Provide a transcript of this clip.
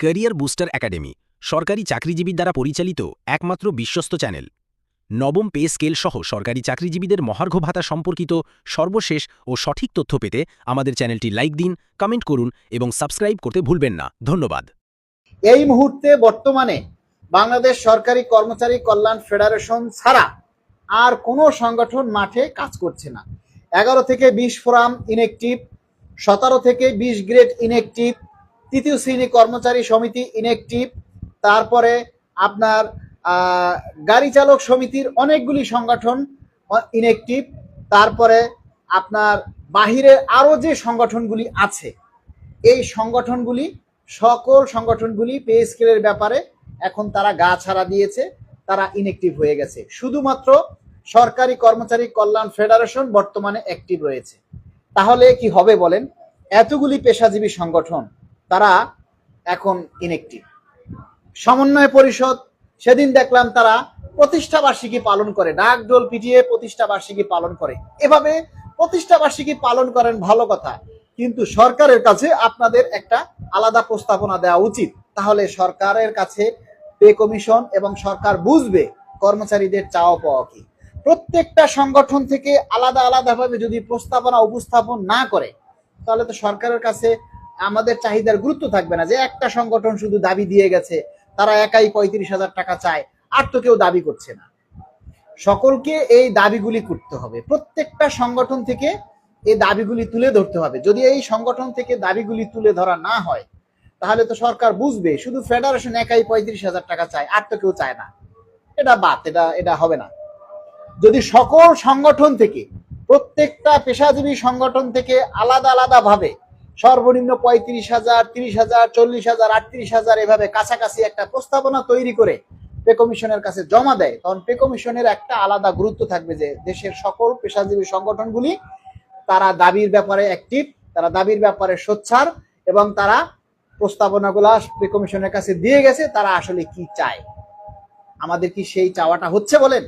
Career booster academy, সরকারি চাকরিজীবীর দ্বারা পরিচালিত একমাত্র বিশ্বস্ত চ্যানেল। নবম পে স্কেল সহ সরকারি চাকরিজীবীদের মহার্ঘ ভাতা সম্পর্কিত সর্বশেষ ও সঠিক তথ্য পেতে আমাদের চ্যানেলটি লাইক দিন, কমেন্ট করুন এবং সাবস্ক্রাইব করতে ভুলবেন না। ধন্যবাদ। এই মুহূর্তে বর্তমানে বাংলাদেশ সরকারি কর্মচারী কল্যাণ ফেডারেশন ছাড়া আর কোনো সংগঠন মাঠে কাজ করছে না। এগারো থেকে বিশ ফোরাম ইনেকটিভ সতেরো থেকে বিশ গ্রেড ইনেকটিভ তৃতীয় শ্রেণি কর্মচারী সমিতি ইনেকটিভ তারপরে আপনার গাড়ি চালক সমিতির অনেকগুলি সংগঠন ইনেকটিভ তারপরে আপনার বাহিরে আরও যে সংগঠনগুলি আছে, এই সংগঠনগুলি, সকল সংগঠনগুলি পে স্কেলের ব্যাপারে এখন তারা গা ছাড়া দিয়েছে, তারা ইনএক্টিভ হয়ে গেছে। শুধুমাত্র সরকারি কর্মচারী কল্যাণ ফেডারেশন বর্তমানে অ্যাক্টিভ রয়েছে। তাহলে কি হবে বলেন? এতগুলি পেশাজীবী সংগঠন তারা এখন ইনএক্টিভ সমন্বয় পরিষদ, সেদিন দেখলাম তারা প্রতিষ্ঠা বার্ষিকী পালন করে ডাকডোল পিটিয়ে প্রতিষ্ঠা বার্ষিকী পালন করে। এভাবে প্রতিষ্ঠা বার্ষিকী পালন করেন ভালো কথা, কিন্তু সরকারের কাছে আপনাদের একটা আলাদা প্রস্তাবনা দেওয়া উচিত। তাহলে সরকারের কাছে পে কমিশন এবং সরকার বুঝবে কর্মচারীদের চাওয়া পাওয়া কি। প্রত্যেকটা সংগঠন থেকে আলাদা আলাদাভাবে যদি প্রস্তাবনা উপস্থাপন না করে, তাহলে তো সরকারের কাছে আমাদের চাহিদার গুরুত্ব থাকবে না যে একটা সংগঠন শুধু দাবি দিয়ে গেছে, তারা একাই পঁয়ত্রিশ হাজার টাকা চায়, আর তো কেউ দাবি করছে না। সকলকে এই দাবিগুলি করতে হবে। প্রত্যেকটা সংগঠন থেকে এই দাবিগুলি তুলে ধরতে হবে। যদি এই সংগঠন থেকে দাবিগুলি তুলে ধরা না হয়, তাহলে তো সরকার বুঝবে, শুধু ফেডারেশন একাই পঁয়ত্রিশ হাজার টাকা চায়, আর তো কেউ চায় না। এটা বাদ এটা এটা হবে না। যদি সকল সংগঠন থেকে, প্রত্যেকটা পেশাজীবী সংগঠন থেকে আলাদা আলাদা ভাবে সর্বনিম্ন পঁয়ত্রিশ হাজার, তিরিশ হাজার, চল্লিশ হাজার, আটত্রিশ হাজার এভাবে কাছাকাছি একটা প্রস্তাবনা তৈরি করে পে কমিশনের কাছে জমা দেয়। তখন পে কমিশনের একটা আলাদা গুরুত্ব থাকবে যে দেশের সকল পেশাজীবী সংগঠনগুলি তারা দাবির ব্যাপারে অ্যাক্টিভ তারা দাবির ব্যাপারে সোচ্ছার এবং তারা প্রস্তাবনাগুলা পে কমিশনের কাছে দিয়ে গেছে, তারা আসলে কি চায়? আমাদের কি সেই চাওয়াটা হচ্ছে বলেন?